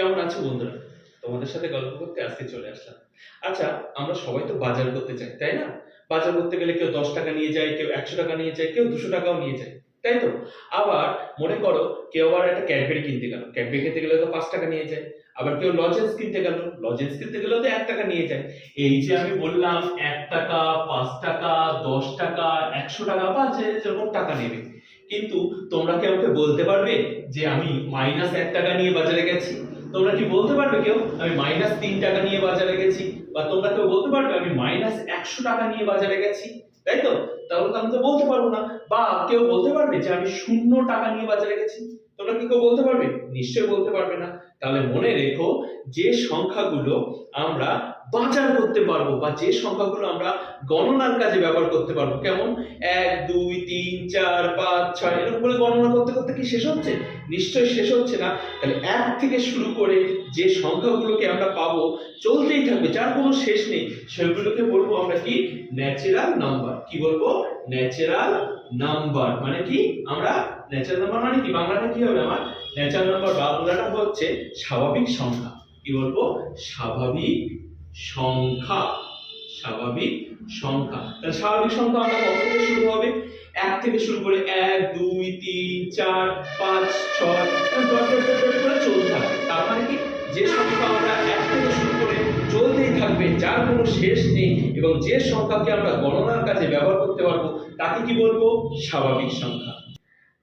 কেমন আছো বন্ধুরা? তোমাদের সাথে গল্প করতে আজকে চলে আসলাম। আচ্ছা আমরা সবাই তো বাজার করতে চাই, তাই না? বাজার করতে গেলে কেউ দশ টাকা নিয়ে যায়, কেউ একশো টাকা নিয়ে যায়, কেউ দুশো টাকাও নিয়ে যায়, তাই তো? আবার মনে করো কেউ আবার একটা ক্যাডবেরি কিনতে গেল। ক্যাডবেরি কিনতে গেলে তো পাঁচ টাকা নিয়ে যায়, আবার কেউ লজেন্স কিনতে গেল। লজেন্স কিনতে গেলেও তো এক টাকা নিয়ে যায়। এই যে আমি বললাম, এক টাকা, পাঁচ টাকা, দশ টাকা, একশো টাকা, বা যে যেরকম টাকা নেবে। কিন্তু তোমরা কি আমাকে বলতে পারবে যে আমি মাইনাস এক টাকা নিয়ে বাজারে গেছি? তোমরা কি বলতে পারবে কেউ? আমি মাইনাস তিন টাকা নিয়ে বাজারে গেছি। বা তোমরা কেউ বলতে পারবে, আমি মাইনাস একশো টাকা নিয়ে বাজারে গেছি। তাই তো? তাহলে তো আমি তো বলতে পারব না। বা কেউ বলতে পারবে যে আমি শূন্য টাকা নিয়ে বাজারে গেছি? তোমরা কি কেউ বলতে পারবে? নিশ্চয়ই বলতে পারবে না। তাহলে মনে রেখো যে সংখ্যাগুলো আমরা বাজার করতে পারব বা যে সংখ্যাগুলো আমরা গণনার কাজে ব্যবহার করতে পারব। কেমন? এক, দুই, তিন, চার, পাঁচ, ছয়, এরকম করে গণনা করতে করতে কি শেষ হচ্ছে? নিশ্চয়ই শেষ হচ্ছে না। তাহলে এক থেকে শুরু করে যে সংখ্যাগুলোকে আমরা পাবো, চলতেই থাকবে, যার কোনো শেষ নেই, সেগুলোকে বলব আমরা কি? ন্যাচারাল নাম্বার কি বলব? ন্যাচারাল নাম্বার মানে কি? আমরা ন্যাচারাল নাম্বার মানে কি? বাংলাটা কি হবে আমার? ন্যাচারাল নাম্বার বাংলাটা হচ্ছে স্বাভাবিক সংখ্যা। কি বলব? স্বাভাবিক সংখ্যা। স্বাভাবিক সংখ্যা। তাহলে স্বাভাবিক সংখ্যা আমরা কত থেকে শুরু হবে? এক থেকে শুরু করে এক, দুই, তিন, চার, পাঁচ, ছয় করে চলতে থাকবে। তার মানে কি? যে সংখ্যা আমরা এক থেকে শুরু করে চলতেই থাকবে, যার কোনো শেষ নেই, এবং যে সংখ্যাকে আমরা গণনার কাজে ব্যবহার করতে পারব, তাকে কি বলব? স্বাভাবিক সংখ্যা।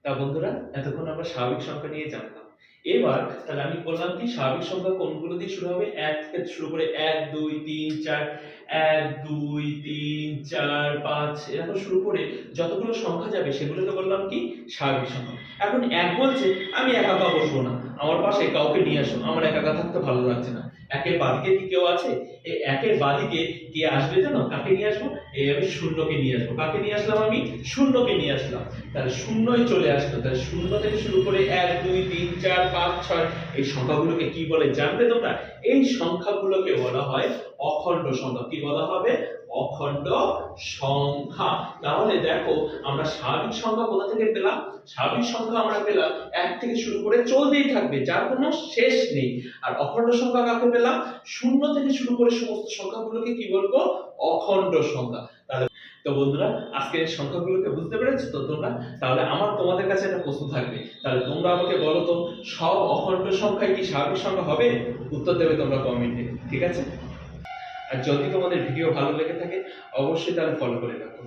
তা বন্ধুরা, এতক্ষণ আমরা স্বাভাবিক সংখ্যা নিয়ে জানলাম। এবার তাহলে আমি বললাম কি, স্বাভাবিক সংখ্যা কোনগুলো দিয়ে শুরু হবে? এক থেকে শুরু করে এক, দুই, তিন, চার এক, দুই, তিন, চার, পাঁচ, এরকম শুরু করে যতগুলো সংখ্যা যাবে সেগুলোকে বললাম কি? স্বাভাবিক সংখ্যা। এখন এক বলছে, আমি একা একা বসবো না। আমার পাশে কাউকে নিয়ে আসো। আমার একা একা থাকতে ভালো লাগছে না। একের বাদিকে কি কেউ আছে? এই একের বাদিকে কে আসবে জানো? কাকে নিয়ে আসব? এই আমি শূন্যকে নিয়ে আসব। কাকে নিয়ে আসলাম আমি? শূন্যকে নিয়ে আসলাম। তাহলে শূন্যই চলে আসলো। তাহলে শূন্য থেকে শুরু করে এক, দুই, তিন, চার, পাঁচ, ছয়, এই সংখ্যাগুলোকে কি বলে জানবে তোমরা? এই সংখ্যাগুলোকে বলা হয় অখণ্ড সংখ্যা। কি বলা হবে? অখণ্ড সংখ্যা। তাহলে দেখো, আমরা স্বাভাবিক সংখ্যা কোথা থেকে পেলাম? স্বাভাবিক সংখ্যা আমরা পেলাম এক থেকে শুরু করে চলতেই থাকবে, যার কোনো শেষ নেই। আর অখণ্ড সংখ্যা কাকে পেলাম? শূন্য থেকে শুরু করে সমস্ত সংখ্যাগুলোকে কি বলব? অখণ্ড সংখ্যা। তাহলে তো বন্ধুরা, আজকের সংখ্যাগুলোকে বুঝতে পেরেছ তো তোমরা? তাহলে আমার তোমাদের কাছে একটা প্রশ্ন থাকবে। তাহলে তোমরা আমাকে বলো তো, সব অখণ্ড সংখ্যায় কি স্বাভাবিক সংখ্যা হবে? উত্তর দেবে তোমরা কমেন্টে ঠিক আছে? আর যদি তোমাদের ভিডিও ভালো লেগে থাকে অবশ্যই তাহলে ফলো করে রাখো।